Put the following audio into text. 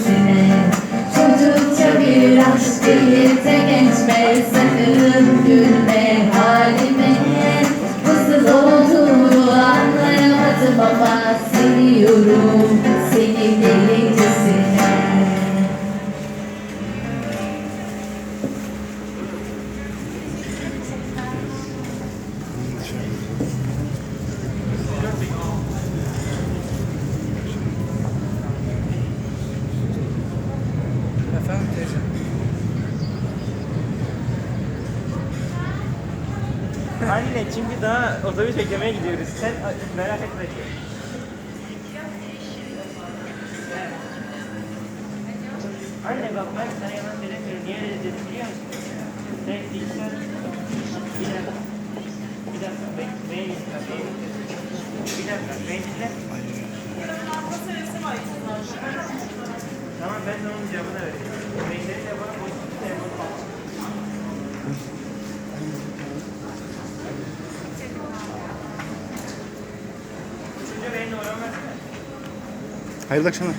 yüzüne Çocukça bir aşk birlikte geçme Sakın gülme halime Nasıl olduğunu anlayamadım ama seviyorum Anne çünkü daha otobüs beklemeye gidiyoruz. Sen merak etme. Anne bak ben sana yalan söylemiyorum. Niye öyle dedim biliyor musun? Sen ilkten bir dakika. Bir dakika. Beni dinle. Bir dakika. Beni dinle. Tamam ben de onun cevabını vereyim. Beyleri de bana bozuk telefonu Hayırlı akşamlar.